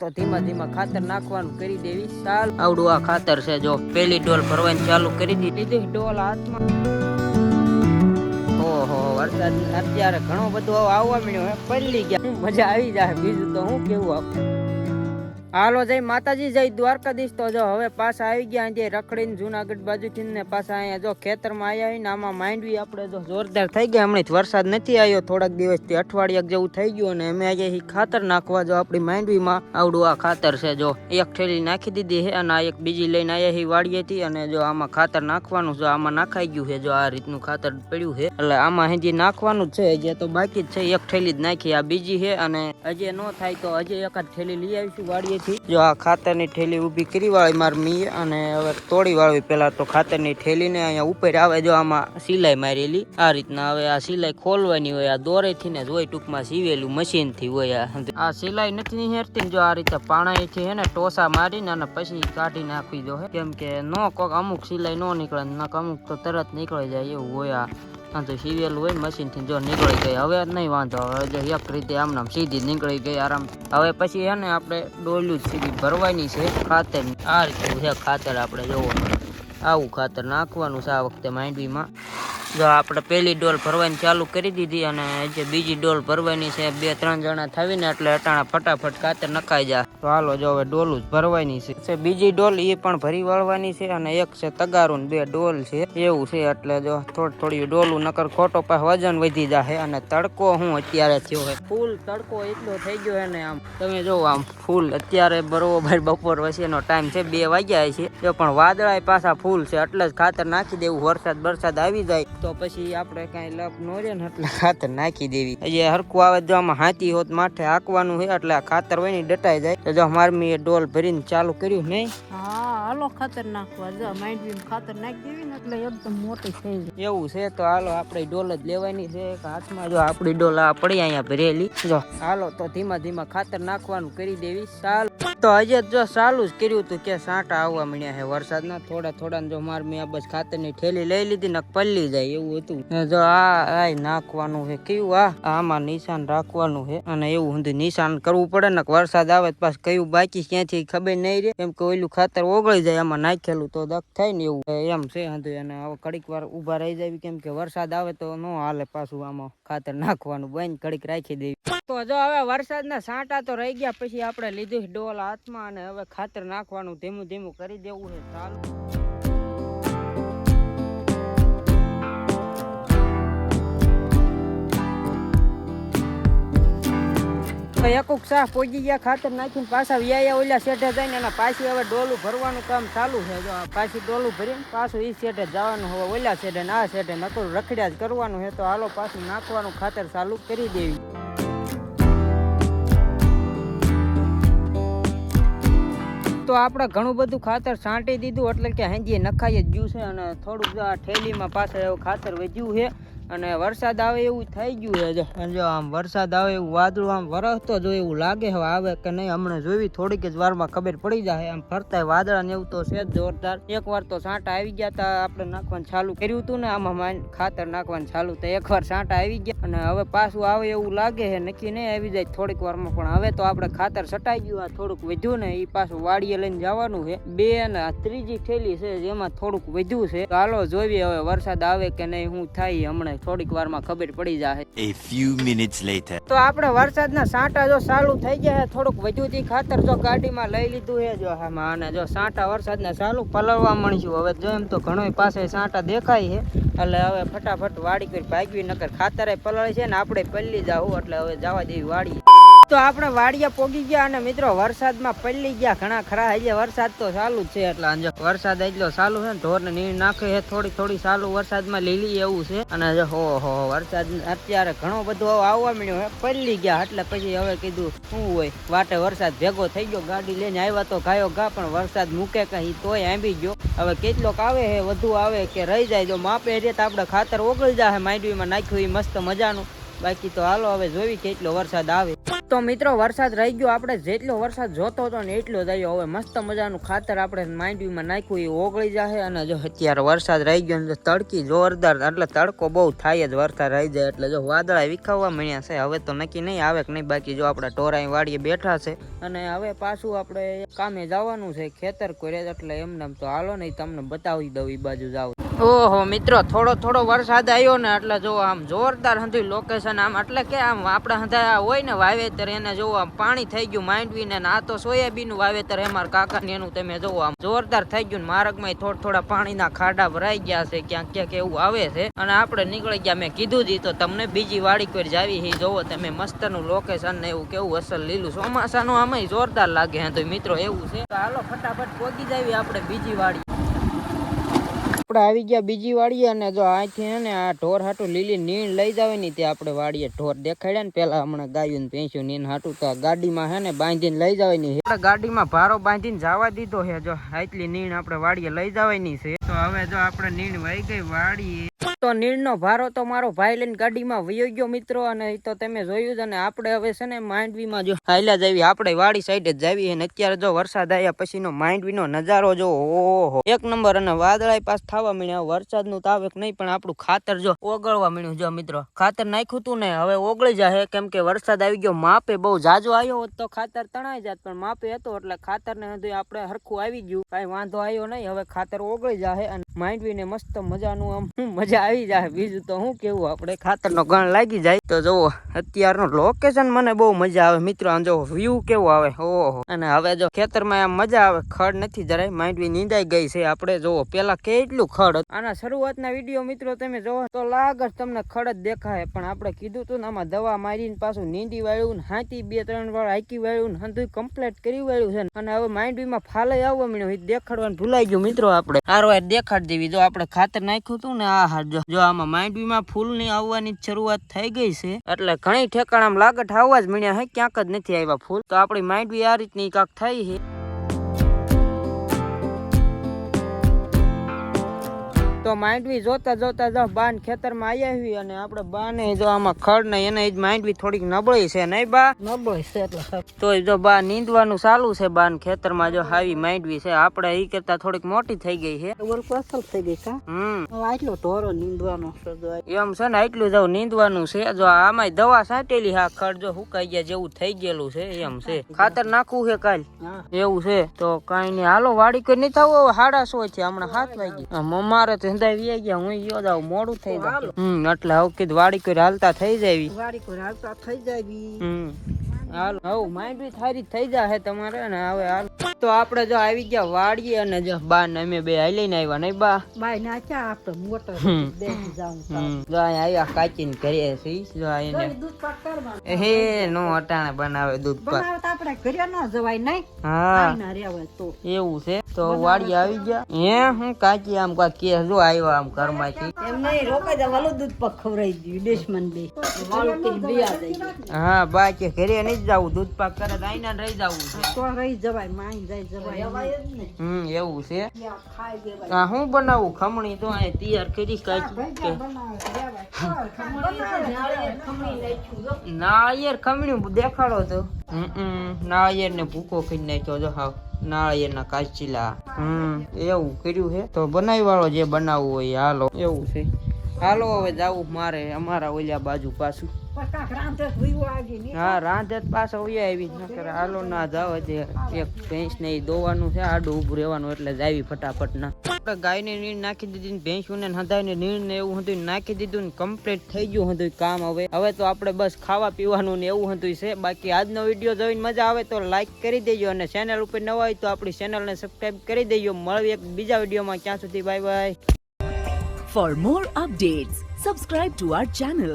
તો ધીમા ધીમા ખાતર નાખવાનું કરી દેવી ચાલ આવડું આ ખાતર છે જો પેલી ડોલ ભરવાની ચાલુ કરી દીધી ડોલ હાથમાં ઓહો વરસાદ અત્યારે ઘણો બધો આવવા મળ્યો હે ગયા મજા આવી જાય બીજું તો હું કેવું આપ હાલો જય માતાજી, જય દ્વારકાધીશ. તો જો હવે પાછા આવી ગયા જે રખડીને જુનાગઢ બાજુથી ને પાછા અહીંયા જો ખેતરમાં આવ્યા હોય ને આમાં માંડવી આપણે જો જોરદાર થઈ ગયા. હમણાં વરસાદ નથી આવ્યો થોડાક દિવસથી અઠવાડિયા જેવું થઈ ગયું અને અમે આજે ખાતર નાખવા જો આપણી માંડવીમાં આવડું આ ખાતર છે જો. એક થેલી નાખી દીધી છે અને આ એક બીજી લઈને આવ્યા હી વાડીએથી અને જો આમાં ખાતર નાખવાનું જો આમાં નાખાઈ ગયું છે જો આ રીતનું ખાતર પડ્યું છે. એટલે આમાં હજી નાખવાનું છે, હજી તો બાકી જ છે. એક થેલી જ નાખી આ બીજી છે અને હજી ન થાય તો હજી એક જ થેલી લઈ આવીશું વાડીએથી જો આ ખાતરની થેલી ઊભી કરી વાળી માર મીએ અને હવે તોડી વાળવી. પેલા તો ખાતરની થેલીને અહીંયા ઉપર આવે, જો આમાં સિલાઈ મારેલી. આ રીતના હવે આ સિલાઈ ખોલવાની હોય, આ દોરેથી ને જ ટૂંકમાં સીવેલું મશીનથી હોય આ. સિલાઈ નથી હેરતી જો આ રીતે પાણાથી હે ને ટોસા મારીને અને પછી કાઢી નાખી દો કેમ કે નો કોક અમુક સિલાઈ નો નીકળે ન અમુક તો તરત નીકળી જાય એવું હોય આ. આ તો સીવેલું હોય મશીનથી જો નીકળી ગઈ. હવે નહીં વાંધો, હવે જો એક રીતે આમ નામ સીધી નીકળી ગઈ આરામ. હવે પછી હે ને આપણે ડોલ્યું સીધી, ભરવાની છે ખાતર. આ રીતનું છે ખાતર આપણે જોવો. આવું ખાતર નાખવાનું છે આ વખતે માંડવીમાં. જો આપણે પેલી ડોલ ભરવાની ચાલુ કરી દીધી અને જે બીજી ડોલ ભરવાની છે, બે ત્રણ જણા થાવીને એટલે અટાણા ફટાફટ ખાતર નખાઈ જાય. તો હાલો જો હવે ડોલું જ ભરવાની છે. બીજી ડોલ એ પણ ભરી વાળવાની છે અને એક છે તગારું બે ડોલ છે. એવું છે એટલે જો થોડી થોડી ડોલું, નકર ખોટો પાસે વજન વધી જાય અને તડકો હું અત્યારે થયો હોય ફૂલ તડકો એટલો થઈ ગયો ને આમ. તમે જો આમ ફૂલ અત્યારે બરોબર બપોર વસીનો ટાઈમ છે, બે વાગ્યા છે. જો પણ વાદળાય પાછા ફૂલ છે, એટલે જ ખાતર નાખી દેવું, વરસાદ વરસાદ આવી જાય. તો પછી આપણે કાંઈ લપ ન રહે ને એટલે ખાતર નાખી દેવી. જે હરકું આવે જો આમાં હાથી હોત માથે હાંકવાનું હોય એટલે આ ખાતર હોય ને ડટાઈ જાય. તો જો મારમી એ ડોલ ભરીને ચાલુ કર્યું નહીં. હા હાલો ખાતર નાખવા. જો માંડવી ખાતર નાખી દેવી ને એટલે એકદમ મોટી થઈ જાય. એવું છે તો હાલો આપણે ડોલ જ લેવાની છે. એક હાથમાં જો આપણી ડોલ આ પડી અહીંયા ભરેલી. જો હાલો તો ધીમા ધીમા ખાતર નાખવાનું કરી દેવી. ચાલ તો હજે જો ચાલુ જ કર્યું હતું કે સાંટા આવવા મળ્યા છે વરસાદના. થોડા થોડા ને જો મારમી મેં આ બસ ખાતરની થેલી લઈ લીધી ને પલ્લી જાય. એવું હતું. જો આ નાખવાનું છે. કયું આ? આમાં નિશાન રાખવાનું છે. અને એવું હું નિશાન કરવું પડે ને વરસાદ આવે તો પાછું કયું બાકી ક્યાંથી ખબર નહીં રે એમ કે ઓલું ખાતર ઓગળી જાય, આમાં નાખેલું તો દખ થાય ને એવું. એમ છે હંધુ. અને હવે કડીક વાર ઊભા રહી જાય કેમ કે વરસાદ આવે તો ન હાલે પાછું આમાં ખાતર નાખવાનું. બંધ કડીક રાખી દેવી. તો જો હવે વરસાદના સાંટા તો રહી ગયા. પછી આપણે લીધું ડોલ હાથમાં અને હવે ખાતર નાખવાનું. ધીમું ધીમું કરી દેવું છે. ચાલુ. એકુક શાહ પોગી ગયા, ખાતર નાખીને પાછા વ્યાયા ઓલા શેઠે જઈને એના પાછી હવે ડોલું ભરવાનું કામ ચાલુ છે. જો પાછી ડોલું ભરીને પાછું ઈ શેઠે જવાનું હવે ઓલા શેઠે ને આ શેઠે નકરું રખડ્યા જ કરવાનું છે. તો હાલો પાછું નાખવાનું, ખાતર ચાલુ કરી દેવી. તો આપણે ઘણું બધું ખાતર છાંટી દીધું, એટલે કે હાંજીએ નખાઈ જ ગયું છે અને થોડુંક આ ઠેલીમાં પાછળ એવું ખાતર વધ્યું છે. અને વરસાદ આવે એવું થઈ ગયું છે. જો આમ વરસાદ આવે એવું વાદળું આમ વરસતો જો એવું લાગે હવે આવે કે નહીં, હમણાં જોવી થોડીક જ વારમાં ખબર પડી જાય. આમ ફરતા વાદળા ને એવું તો છે જ જોરદાર. એક વાર તો સાંટા આવી ગયા તા, આપણે નાખવાનું ચાલુ કર્યું હતું ને, આમાં ખાતર નાખવાનું ચાલુ તો એક વાર સાંટા આવી ગયા. અને હવે પાછું આવે એવું લાગે છે, નક્કી નહીં આવી જાય થોડીક વારમાં, પણ હવે તો આપણે ખાતર સટાઈ ગયું, આ થોડુંક વધ્યું ને એ પાછું વાડીએ લઈને જવાનું છે. બે અને ત્રીજી થેલી છે, જેમાં થોડુંક વધ્યું છે. ચાલો જોઈએ હવે વરસાદ આવે કે નહીં, હું થાય હમણાં થોડીક વારમાં ખબર પડી જાય A few minutes later. તો આપણે વરસાદના સાંટા જો ચાલુ થઈ ગયા છે થોડુંક વધુથી ખાતર જો ગાડીમાં લઈ લીધું છે જો આમાં અને જો સાંટા વરસાદના ચાલુ પલળવા મળશું હવે જો એમ તો ઘણોય પાસે સાંટા દેખાય છે એટલે હવે ફટાફટ વાડી કરી ભાગવી નકર ખાતરે પલળે છે ને આપણે પલ્લી જાવું એટલે હવે જવા દેવી વાડી તો આપણે વાડિયા પોગી ગયા અને મિત્રો વરસાદમાં પલ્લી ગયા. ઘણા ખરા હજી વરસાદ તો ચાલુ જ છે એટલે અંજો વરસાદ એટલો ચાલુ છે ને, ઢોરને નીર નાખે છે, થોડી થોડી ચાલુ વરસાદમાં લીલી એવું છે. અને હો હો વરસાદ અત્યારે ઘણો બધો આવવા મળ્યો છે. પલ્લી ગયા એટલે પછી હવે કીધું શું હોય? વાટે વરસાદ ભેગો થઈ ગયો, ગાડી લઈને આવ્યા તો ગાયો ગા, પણ વરસાદ મૂકે કઈ તોય આંબી ગયો. હવે કેટલોક આવે છે, વધુ આવે કે રહી જાય. જો માપે રે તો આપણે ખાતર ઓગળી જાય માંડવીમાં નાખ્યું એ મસ્ત મજાનું. બાકી તો હાલો, હવે જોવી કેટલો વરસાદ આવે. તો મિત્રો, વરસાદ રહી ગયો. આપણે જેટલો વરસાદ જોતો હતો ને એટલો આવ્યો. હવે મસ્ત મજાનું ખાતર આપણે માંડવીમાં નાખ્યું, એ ઓગળી જશે અને જો અત્યારે વરસાદ રહી ગયો ને તડકી જોરદાર એટલે તડકો બહુ થાય જ વરસાદ રહી જાય. એટલે જો વાદળા વિખાવવા મળ્યા છે, હવે તો નક્કી નહીં આવે કે નહીં. બાકી જો આપણે ટોરાઈ વાડીએ બેઠા છે અને હવે પાછું આપણે કામે જવાનું છે, ખેતર કરે એટલે એમને એમ તો હાલો નહીં તમને બતાવી દઉં એ બાજુ જાવ. ઓહો, મિત્રો, થોડો થોડો વરસાદ આવ્યો ને એટલે જો આમ જોરદાર હતી લોકેશન આમ, એટલે કે આમ આપણે હંધા હોય ને વાવેતર, એને જો આમ પાણી થઈ ગયું માંડવી ને આ તો સોયાબીનનું વાવેતર એ મારા કાકા ને એનું તમે જોવો આમ જોરદાર થઈ ગયું માર્ગમાં થોડા થોડા પાણીના ખાડા ભરાઈ ગયા છે, ક્યાંક ક્યાંક એવું આવે છે. અને આપણે નીકળી ગયા, મેં કીધું જ તો તમને બીજી વાડી કોઈ જાવી હી, જોવો તમે મસ્તનું લોકેશન ને એવું કેવું અસલ લીલું, ચોમાસાનું આમાં જોરદાર લાગે હે તો મિત્રો, એવું છે. તો હાલો, ફટાફટ પહોંચી જાવી આપણે બીજી વાડી. આપણે આવી ગયા બીજી વાડીએ અને જો હે ને આ ઢોર હાટું લીલી નીણ લઈ જાવે ને તે આપણે વાડીએ ઢોર દેખાડ્યા ને પેલા હમણાં ગાયું ને ભેંસ્યું નીણ હાટું તો ગાડીમાં હે ને બાંધીને લઈ જવાયની ગાડીમાં ભારો બાંધીને જવા દીધો છે જો આટલી નીણ આપણે વાડીએ લઈ જવાની છે. તો હવે જો આપણે નીણ વહી ગઈ વાડીએ. તો નીણનો ભારો તો મારો ભાઈ લઈને ગાડીમાં વયો ગયો મિત્રો, અને તો તમે જોયું જ, અને આપણે હવે છે ને માંડવીમાં જો હાલ્યા જાવી, આપણે વાડી સાઈડે જ જાવી, અને અત્યારે જો વરસાદ આવ્યા પછીનો માંડવીનો નજારો જો, ઓહો. એક નંબર અને વાદળાય પાસ થવા મળ્યા વરસાદનું તાવ એક નહીં, પણ આપણું ખાતર જો ઓગળવા મળ્યું જો મિત્રો. ખાતર નાખ્યું તું ને, હવે ઓગળી જાય કેમ કે વરસાદ આવી ગયો, માપે બહુ જાજો આવ્યો હોત તો ખાતર તણાઈ જાત, પણ માપે હતો, એટલે ખાતર ને હજુ આપણે હરખું આવી ગયું. કઈ વાંધો આવ્યો નહીં, હવે ખાતર ઓગળી જાય અને માંડવીને મસ્ત મજાનું આમ મજા આવી જાય. બીજું તો શું કેવું, આપણે ખાતરનો ગણ લાગી જાય. તો જુઓ, અત્યારનું લોકેશન મને બહુ મજા આવે. મિત્રો, આમ જો વ્યૂ કેવો આવે. ઓહો. અને હવે જો ખેતરમાં આમ મજા આવે. ખડ નથી જરાય. માંડવી નીંદાઈ ગઈ છે. આપણે જોવો પેલા કેટલું ખડ આના શરૂઆતના વીડિયો મિત્રો તમે જોવો તો લાગ જ તમને ખડ જ દેખાય. પણ આપણે કીધું તું ને, આમાં દવા મારીને પાછું નીંદી વાળ્યું ને હાથી બે ત્રણ વાર હાકી વાળ્યું ને, હંધુય કમ્પ્લીટ કરી વાળ્યું છે. અને હવે માંડવીમાં ફાલે આવવા મળ્યું દેખાડવાનું ભૂલાઈ ગયું મિત્રો આપણે. આરો દેખાડી દેવી. જો આપણે ખાતર નાખ્યું હતું ને આ જો જો આમાં માંડવીમાં ફૂલની આવવાની શરૂઆત થઈ ગઈ છે. એટલે ઘણી ઠેકાણામાં લાગટ આવવા જ મળ્યા હે, ક્યાંક જ નથી આવ્યા ફૂલ. તો આપણી માંડવી આ રીતની કાંક થઈ છે તો માંડવી જોતા જોતા જો બાન ખેતરમાં આવી આવી અને આપણે બાને જો આમાં ખડ ને એને જ માંડવી થોડીક નબળી છે નહીં બા? નબળી છે એટલે તો જો બા નીંદવાનું ચાલુ છે બાન ખેતરમાં જો હાવી માંડવી છે આપણે ઈ કરતા થોડીક મોટી થઈ ગઈ છે. થઈ ગઈ કા? હમ. આટલો ઢોરો નીંદવાનો છે જો. આ. એમ છે ને એટલું જ નીંદવાનું છે જો આમાં દવા છાંટેલી હા ખડ જો સુકાઈ ગયા જેવું થઈ ગયેલું છે એમ છે. ખાતર નાખવું છે કાલ. હા. એવું છે. તો કઈ નઈ હાલો વાડી કોઈ નહીં થવું? હાડા સાડા સો છે હમણાં સાત વાગી અમારે તો ધંધા વી ગયા હું યો જાવ મોડું થઈ જાય હમ એટલે હવે કીધું વાડી કોઈ હાલતા થઈ જાય વાડી કોઈ હાલતા થઈ બી હમ હાલ. હવ માઇન્ડ બી થારી થઈ જાય તમારે ને હવે હાલ. તો આપણે જો આવી ગયા વાડીએ અને જો બા ને અમે બે હાલીને આવ્યા નહીં બા? બાય નાચા આપણે મોટર. બેસી જાઉં જો અહીંયા આવ્યા કાચીને કરીએ છીએ જો અહીંયા દૂધ પાક કરવા હે નો અટાણે બનાવે દૂધ પાક. બનાવતા આપણે ઘરે ન જવાય નહીં. હા. ના રેવાય તો. એવું છે? તો વાડી આવી ગયા. હે હું કાચી આમ કા કે જો આવ્યો આમ ઘરમાંથી. એમ નહીં રોકાઈ જાય વાલું દૂધ પાક ખવરાઈ દીધું દેશમન બે. વાલો કે બે આ જાય હા બા કે ઘરે નહીં જાવું દૂધ પાક કરે તો આઈને રહી જાવું છે. તો રહી જવાય માઈ જાય જવાય. જ ને હમ એવું છે. હા આ હું બનાવું? ખમણી તો આ તૈયાર કરી કાચી કે. નાળિયેર ખમણી દેખાડો તો. નાળિયેર ને ભૂકો ખાઈ નાખ્યો જો હાવ. નાળિયેર ના કાચીલા. હમ. એવું કર્યું છે? તો બનાવી વાળો જે બનાવવું હોય એ હાલો. એવું છે. હાલો હવે જાવું મારે અમારા ઓલ્યા બાજુ પાછું. હા રાંધે પાછા ઉયા આવી નકર હાલો ના જાવ જે એક ભેંસ ને દોવાનું છે આડું ઊભું રહેવાનું એટલે જ આવી ફટાફટ ના. આપણે ગાયને નીણ નાખી દીધી ને ભેંસું ને હંધાઈને નીણ ને એવું હતું નાખી દીધું ને કમ્પ્લીટ થઈ ગયું હતું કામ હવે. હવે તો આપણે બસ ખાવા પીવાનું ને એવું હતું છે. બાકી આજનો વીડિયો જોઈને મજા આવે તો લાઈક કરી દેજો અને ચેનલ ઉપર નવા હોય તો આપણી ચેનલને સબસ્ક્રાઇબ કરી દેજો. મળવી એક બીજા વિડીયોમાં. ક્યાં સુધી? Bye bye for more updates, subscribe to our channel,